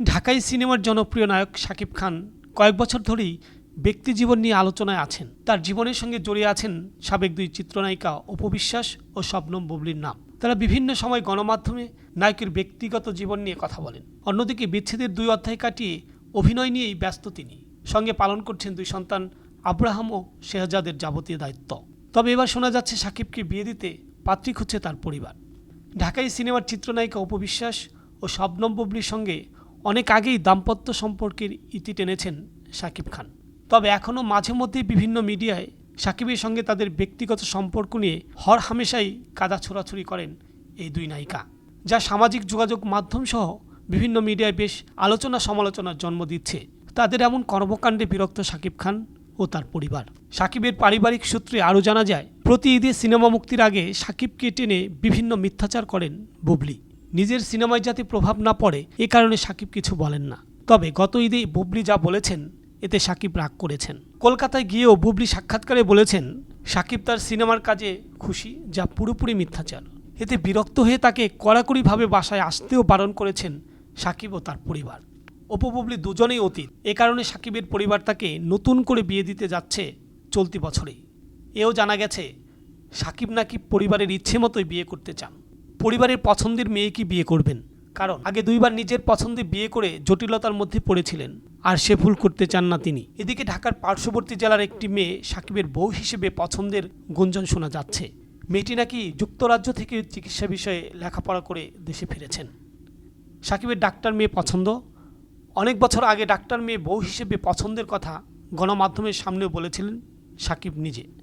ঢাকাই সিনেমার জনপ্রিয় নায়ক শাকিব খান কয়েক বছর ধরেই ব্যক্তি জীবন নিয়ে আলোচনায় আছেন। তার জীবনের সঙ্গে জড়িয়ে আছেন সাবেক দুই চিত্রনায়িকা অপবিশ্বাস ও শবনম বুবলির নাম। তারা বিভিন্ন সময় গণমাধ্যমে নায়কের ব্যক্তিগত জীবন নিয়ে কথা বলেন। অন্যদিকে বিচ্ছেদের দুই অধ্যায় কাটিয়ে অভিনয় নিয়েই ব্যস্ত তিনি। সঙ্গে পালন করছেন দুই সন্তান আব্রাহাম ও শেহজাদের যাবতীয় দায়িত্ব। তবে এবার শোনা যাচ্ছে সাকিবকে বিয়ে দিতে পাত্রী খুঁজছে তার পরিবার। ঢাকাই সিনেমার চিত্রনায়িকা অপবিশ্বাস ও শবনম বুবলির সঙ্গে অনেক আগেই দাম্পত্য সম্পর্কের ইতি টেনেছেন শাকিব খান। তবে এখনও মাঝে মধ্যেই বিভিন্ন মিডিয়ায় সাকিবের সঙ্গে তাদের ব্যক্তিগত সম্পর্ক নিয়ে হর হামেশাই কাদা ছোড়াছুড়ি করেন এই দুই নায়িকা, যা সামাজিক যোগাযোগ মাধ্যম সহ বিভিন্ন মিডিয়ায় বেশ আলোচনা সমালোচনার জন্ম দিচ্ছে। তাদের এমন কর্মকাণ্ডে বিরক্ত শাকিব খান ও তার পরিবার। সাকিবের পারিবারিক সূত্রে আরও জানা যায়, প্রতি ঈদে সিনেমা মুক্তির আগে সাকিবকে টেনে বিভিন্ন মিথ্যাচার করেন বুবলি। নিজের সিনেমায় যাতে প্রভাব না পড়ে, এ কারণে সাকিব কিছু বলেন না। তবে গত ঈদে বুবলি যা বলেছেন, এতে সাকিব রাগ করেছেন। কলকাতায় গিয়েও বুবলি সাক্ষাৎকারে বলেছেন, সাকিব তার সিনেমার কাজে খুশি, যা পুরোপুরি মিথ্যাচার। এতে বিরক্ত হয়ে তাকে কড়াকড়িভাবে বাসায় আসতেও বারণ করেছেন সাকিব ও তার পরিবার। অপু বুবলি দুজনেই অতীত, এ কারণে সাকিবের পরিবার তাকে নতুন করে বিয়ে দিতে যাচ্ছে চলতি বছরেই। এও জানা গেছে, সাকিব নাকি পরিবারের ইচ্ছে মতোই বিয়ে করতে চান। পরিবারের পছন্দের মেয়েকে বিয়ে করবেন। কারণ আগে দুইবার নিজের পছন্দে বিয়ে করে জটিলতার মধ্যে পড়েছিলেন। আর সে ভুল করতে চান না তিনি। এদিকে ঢাকার পার্শ্ববর্তী জেলার একটি মেয়ে সাকিবের বউ হিসেবে পছন্দের গুঞ্জন শোনা যাচ্ছে। মেয়েটি নাকি যুক্তরাজ্য থেকে চিকিৎসা বিষয়ে লেখাপড়া করে দেশে ফিরেছেন। সাকিবের ডাক্তার মেয়ে পছন্দ। অনেক বছর আগে ডাক্তার মেয়ে বউ হিসেবে পছন্দের কথা গণমাধ্যমের সামনেও বলেছিলেন সাকিব নিজে।